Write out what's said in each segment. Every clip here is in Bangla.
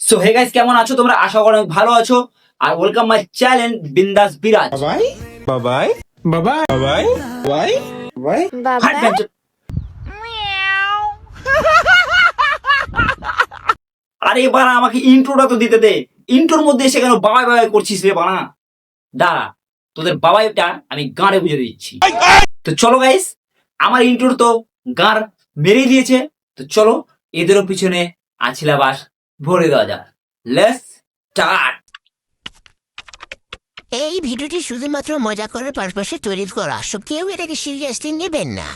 সো হে গাইস কেমন আছো? তোমরা আশা করি ভালো আছো। আর ওয়েলকাম মাই চ্যানেল বিন্দাস বিরাজ বাবাই। বাবাই। বাবাই। বাবাই। বাবা ব্যাঞ্চ- আরে বাড়া আমাকে ইন্ট্রোটা তো দিতে দে। ইন্ট্রোর মধ্যে এসে কেন বাবাই বাবাই করছিস রে বাড়া? দাঁড়া তোদের বাবাইটা আমি গাঁড়ে বুঝে দিচ্ছি। তো চলো গাইস আমার ইন্ট্রোর তো গাঁড় মেরেই দিয়েছে। তো চলো এদেরও পিছনে আছিলাবাস। ভরে দেওয়া যাক। লেটস স্টার্ট এই ভিডিওটি শুধুমাত্র মজা করার পারপাসে তৈরি করা। সব কেউ এটাকে সিরিয়াসলি নেবেন না।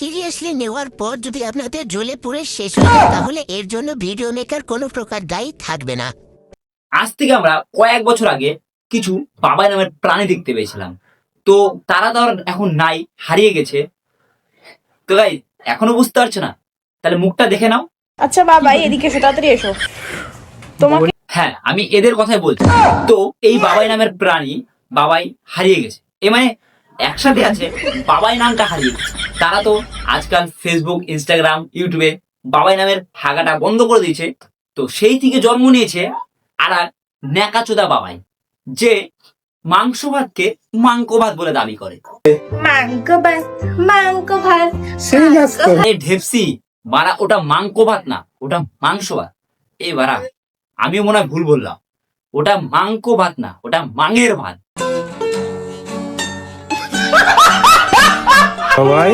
সিরিয়াসলি নেওয়ার পর যদি আপনাদের জ্বলে পুড়ে শেষ হয়ে যায় তাহলে এর জন্য ভিডিও মেকার কোনো প্রকার দায়ী থাকবে না। আজ থেকে আমরা কয়েক বছর আগে কিছু বাবাই নামের প্রাণী দেখতে পেয়েছিলাম। তো তারা ধর এখন নাই হারিয়ে গেছে। তো ভাই এখনও বুঝতে পারছ না? তাহলে মুখটা দেখে নাও। আচ্ছা বাবা এদিকে এসো তাড়াতাড়ি এসো। তোমাকে হ্যাঁ আমি এদের কথাই বলছি। তো এই বাবাই নামের প্রাণী বাবাই হারিয়ে গেছে। এ মানে একসাথে আছে বাবাই নামটা হারিয়ে গেছে। তারা তো আজকাল ফেসবুক ইনস্টাগ্রাম ইউটিউবে বাবাই নামের হাগাটা বন্ধ করে দিয়েছে। তো সেই থেকে জন্ম নিয়েছে আর এক ন্যাকাচোদা বাবাই যে মাংস ভাতকে মাংক ভাত বলে দাবি করে। মাংক ভাত মাংক ভাত আরে ঢেপসি বাড়া ওটা মাংক ভাত না ওটা মাংস ভাত এই বাড়া আমিও মনে হয় ভুল বললাম। ওটা মাংক ভাত না ওটা মাঙের ভাত। বাবাই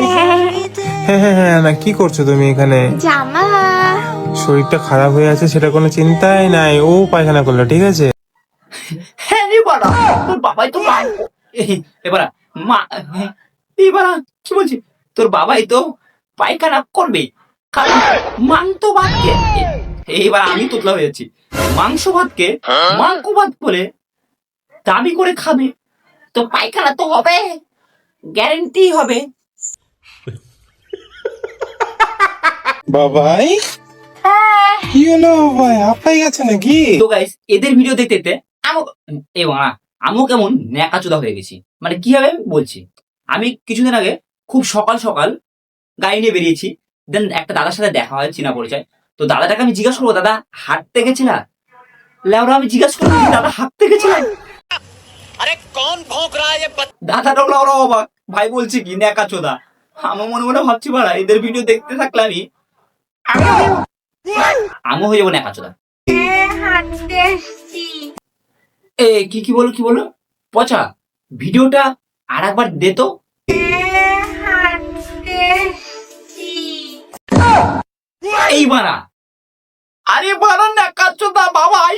হ্যাঁ হ্যাঁ হ্যাঁ না কি করছ তুমি এখানে? জামা। শরীরটা খারাপ হয়ে আছে সেটা কোনো চিন্তাই নাই। ও পায়খানা করল ঠিক আছে? হ্যাঁ রে বাড়া তোর বাবাই তো এবারা মা কি বলছি? তোর বাবাই তো পায়খানা করবে কারণ মাংস ভাতকে এইবার আমি তোতলা হয়ে যাচ্ছি মাংস ভাতকে মাংস ভাত বলে দাবি করে খাবে। তো পায়খানা তো হবে। গ্যারেন্টি হবে। বাবাই। কি হলো বাবাই? আপাই গেছে নাকি? তো গাইস এদের ভিডিও দেখতে দেখতে এ বাড়া আমিও কেমন ন্যাকাচোদা হয়ে গেছি। মানে কি হবে বলছি। আমি কিছুদিন আগে খুব সকাল সকাল গাড়ি নিয়ে বেরিয়েছি। দেন একটা দাদার সাথে দেখা হয় চীনা পরিচয়। তো দাদাটাকে আমি জিজ্ঞাসা করব দাদা হাঁটতে গেছিলা? লেওরা আমি জিজ্ঞাসা করব দাদা হাঁটতে গেছিলাম দাদাটা ওরা ওরা অবাক। ভাই বলছি কি ন্যাকাচোদা আমার মনে মনে ভাবছি বাড়া এদের ভিডিও দেখতে থাকলে আমি আমি হয়ে যাব হাঁটতে এসছি। এ কি কি বলো কি বলো? পচা ভিডিওটা আর একবার দে তো। এই বানা আরে বানা না কাচ্চোদা বাবাই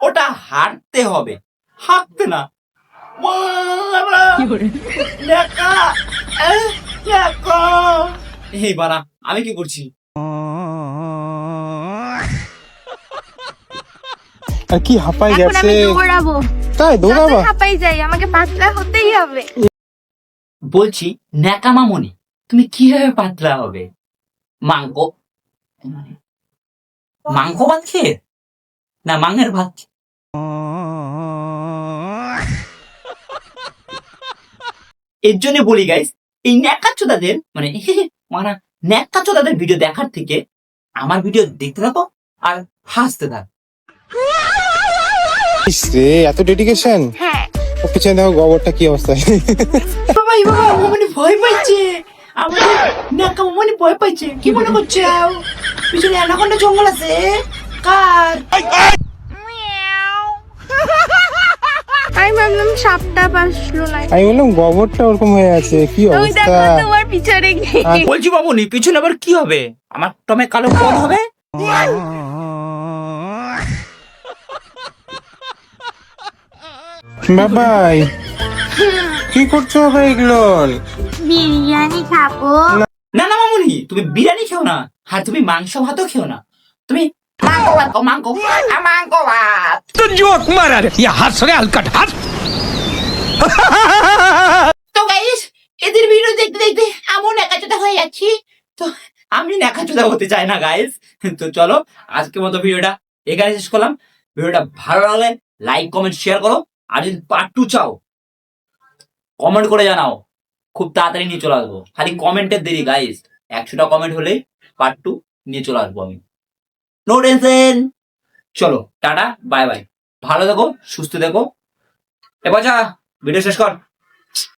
ওটা হাঁটতে হবে। হাঁটতে না। এই বানা আমি কি করছি? আর কি হাঁপাই গেছে? তাই দৌড়াবা। হাঁপাই যাই আমাকে পাতলা হতেই হবে। বলছি ন্যাকা মামনি তুমি কীভাবে পাতলা হবে? মাংক মাংস ভাত খেয়ে? না মাংয়ের ভাত এর জন্য বলি গাইস এই ন্যাকাচ্চোদাদের মানে মানা ন্যাকাচ্চোদাদের ভিডিও দেখার থেকে আমার ভিডিও দেখতে থাকো আর হাসতে থাকো। এত ডেডিকেশন হ্যাঁ। ও পিছনে দেখো গোবরটা কি অবস্থা? বাবা বাবা মামনি ভয় পাইছে। আমাদের মামনি ভয় পাইছে কি মনে করছে? পিছনে অ্যানাকোন্ডা জঙ্গল আছে। কার? আমি ভাবলাম সাপটা বাসলো না। আমি বললাম গোবরটা ওরকম হয়ে আছে কি অবস্থা? তোমার পিছনে গিয়ে আর বলছি বাবুনি পিছনে আবার কি হবে? আমার টমে কালো পদ হবে? বাবাই কি করছ বাবা এগুলো? বিরিয়ানি খাব। না না মামুনি তুমি বিরিয়ানি খেও না আর তুমি মাংস ভাতও খেও না। তুমি মাংস ভাত খাও মাংস মাংস ভাত। তো জোক মারা ইয়া হাস রে হালকাট হাস তো গাইস এদের ভিডিও দেখতে দেখতে আমও নেকাচোদা হয়ে যাচ্ছি। তো আমি নেকাচোদা হতে চাই না গাইস তো চলো আজকে মতো ভিডিওটা এখানে শেষ করলাম। ভিডিওটা ভালো লাগলে লাইক কমেন্ট শেয়ার করো। আর যদি পার্ট টু চাও কমেন্ট করে জানাও। খুব তাড়াতাড়ি নিয়ে চলে আসব। খালি কমেন্টের দেরি গাইস একশোটা কমেন্ট হলেই পার্ট টু নিয়ে চলে আসব আমি। নো টেনশন চলো, টাটা বাই বাই ভালো দেখো সুস্থ দেখো এ বাজা ভিডিও শেষ কর।